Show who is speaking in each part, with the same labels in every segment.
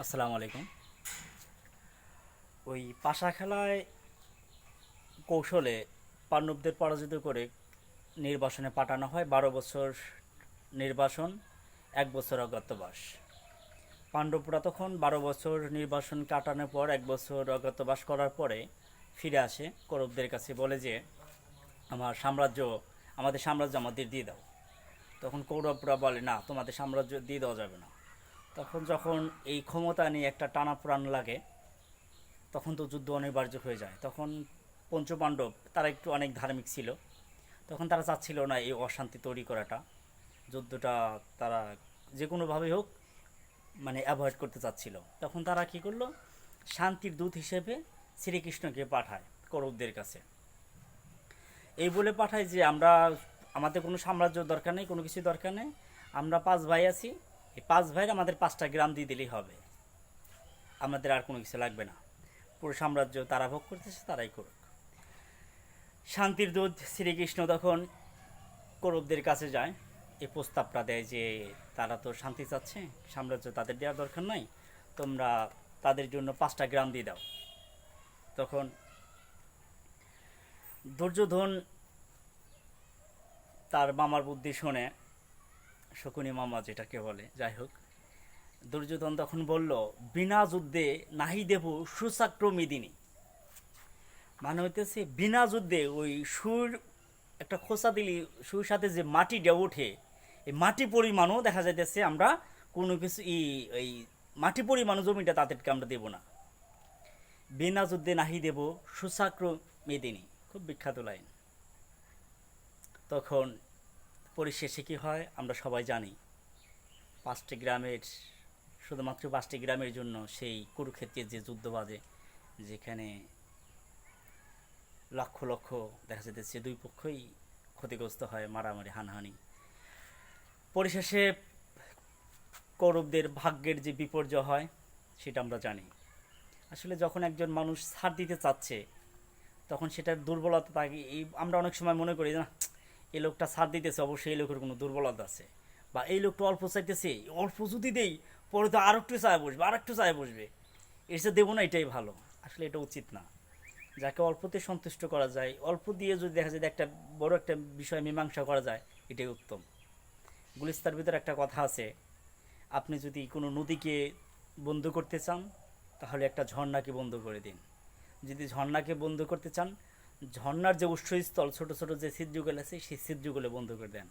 Speaker 1: আসসালামু আলাইকুম। ওই পাশা খেলায় কৌশলে পাণ্ডবদের পরাজিত করে নির্বাসনে পাঠানো হয় বারো বছর নির্বাসন, এক বছর অজ্ঞাতবাস। পাণ্ডবরা তখন বারো বছর নির্বাসন কাটানোর পর, এক বছর অজ্ঞাতবাস করার পরে ফিরে আসে। কৌরবদের কাছে বলে যে, আমার সাম্রাজ্য, আমাদের সাম্রাজ্য আমাদের দিয়ে দাও। তখন কৌরবরা বলে, না, তোমাদের সাম্রাজ্য দিয়ে দেওয়া যাবে না। তখন যখন এই ক্ষমতা নিয়ে একটা টানা প্রাণ লাগে, তখন তো যুদ্ধ অনিবার্য হয়ে যায়। তখন পঞ্চপাণ্ডব, তারা একটু অনেক ধার্মিক ছিল। তখন তারা চাচ্ছিল না এই অশান্তি তৈরি করাটা। যুদ্ধটা তারা যে কোনোভাবেই হোক মানে অ্যাভয়েড করতে চাচ্ছিল। তখন তারা কি করল? শান্তির দূত হিসেবে শ্রীকৃষ্ণকে পাঠায় কৌরবদের কাছে। এই বলে পাঠায় যে, আমরা, আমাদের কোনো সাম্রাজ্য দরকার নেই, কোনো কিছু দরকার নেই। আমরা পাঁচ ভাই আছি এই পাঁচ ভাইয়ের আমাদের পাঁচটা গ্রাম দিয়ে দিলেই হবে। আমাদের আর কোনো কিছু লাগবে না। পুরো সাম্রাজ্য তারা ভোগ করতেছে, তারাই করুক। শান্তির দূত শ্রীকৃষ্ণ তখন কৌরবদের কাছে যায়। এই প্রস্তাবটা দেয় যে, তারা তো শান্তি চাচ্ছে, সাম্রাজ্য তাদের দেওয়ার দরকার নাই, তোমরা তাদের জন্য পাঁচটা গ্রাম দিয়ে দাও। তখন দুর্যোধন তার মামার বুদ্ধি শুনে শকুনি মামা যেটাকে বলে, যাই হোক। দুর্যোধন তখন বলল, বিনা যুদ্ধে নাহি দেব সুচাক্রমেদিনী মানে হইতেছে, বিনা যুদ্ধে ওই সুর, একটা খোসা দিলি, সুর সাথে যে মাটিটা ওঠে, এই মাটি পরিমাণও দেখা যাইতেছে আমরা কোনো কিছু ই এই মাটি পরিমাণও জমিটা তাদেরকে আমরা দেব না। বিনা যুদ্ধে নাহি দেব সুচাক্র মেদিনী। খুব বিখ্যাত লাইন। তখন পরিশেষে কী হয়, আমরা সবাই জানি। পাঁচটি গ্রামের, শুধুমাত্র পাঁচটি গ্রামের জন্য সেই কুরুক্ষেত্রের যে যুদ্ধ বাজে যেখানে লক্ষ লক্ষ, দেখা যেতেছে দুই পক্ষই ক্ষতিগ্রস্ত হয়, মারামারি, হানাহানি। পরিশেষে কৌরবদের ভাগ্যের যে বিপর্যয় হয়, সেটা আমরা জানি। আসলে যখন একজন মানুষ ছাড় দিতে চাচ্ছে, তখন সেটার দুর্বলতা থাকে এই আমরা অনেক সময় মনে করি না এই লোকটা ছাড় দিতেছে, অবশ্যই এই লোকের কোনো দুর্বলতা আছে। বা এই লোকটা অল্প চাইতেছে, অল্প যদি দেই, পরে তো আর একটু চায় বসবে আর একটু চায় বসবে। সাথে দেবো না, এটাই ভালো। আসলে এটা উচিত না। যাকে অল্পতে সন্তুষ্ট করা যায়, অল্প দিয়ে যদি দেখা যায় একটা বড় একটা বিষয় মীমাংসা করা যায়, এটাই উত্তম। গুলিস্তার ভিতরে একটা কথা আছে, আপনি যদি কোনো নদীকে বন্ধ করতে চান, তাহলে একটা ঝর্ণাকে বন্ধ করে দিন। যদি ঝর্ণাকে বন্ধ করতে চান ঝর্ণার যে উৎসস্থল, ছোট ছোট যে ছিদ্রগুলো আছে, সেই ছিদ্রগুলো বন্ধ করে দেন।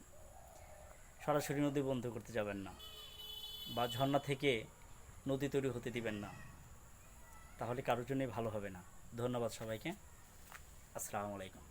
Speaker 1: সরাসরি নদী বন্ধ করতে যাবেন না বা ঝর্ণা থেকে নদী তৈরি হতে দিবেন না। তাহলে কারোর জন্যই ভালো হবে না। ধন্যবাদ সবাইকে। আসসালামু আলাইকুম।